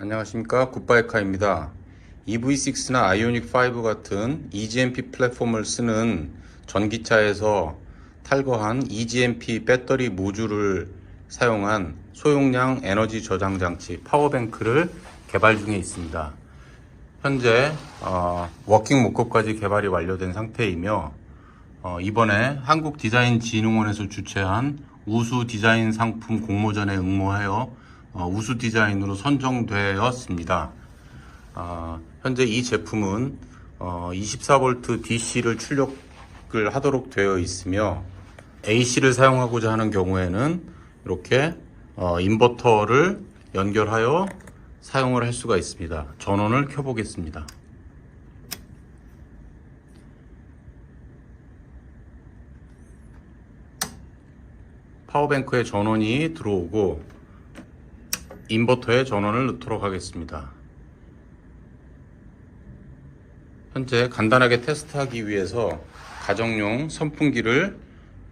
안녕하십니까 굿바이카입니다. EV6나 아이오닉 5 같은 eGMP 플랫폼을 쓰는 전기차에서 탈거한 eGMP 배터리 모듈을 사용한 소용량 에너지 저장 장치 파워뱅크를 개발 중에 있습니다. 현재 어, 워킹 모컵까지 개발이 완료된 상태이며 어, 이번에 한국 디자인 진흥원에서 주최한 우수 디자인 상품 공모전에 응모하여 어, 우수 디자인으로 선정되었습니다. 어, 현재 이 제품은 어, 24V DC를 출력을 하도록 되어 있으며 AC를 사용하고자 하는 경우에는 이렇게 어, 인버터를 연결하여 사용을 할 수가 있습니다. 전원을 켜보겠습니다. 파워뱅크에 전원이 들어오고 인버터에 전원을 넣도록 하겠습니다. 현재 간단하게 테스트하기 위해서 가정용 선풍기를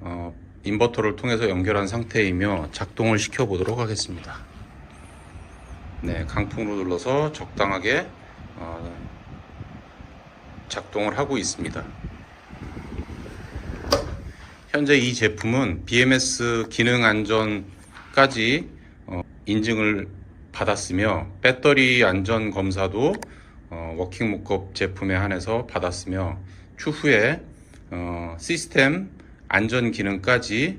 어, 인버터를 통해서 연결한 상태이며 작동을 시켜 보도록 하겠습니다. 네, 강풍으로 눌러서 적당하게 어, 작동을 하고 있습니다. 현재 이 제품은 BMS 기능 안전까지 어, 인증을 받았으며 배터리 안전 검사도 어, 워킹 목업 제품에 한해서 받았으며 추후에 어, 시스템 안전 기능까지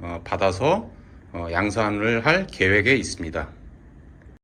어, 받아서 어, 양산을 할 계획에 있습니다.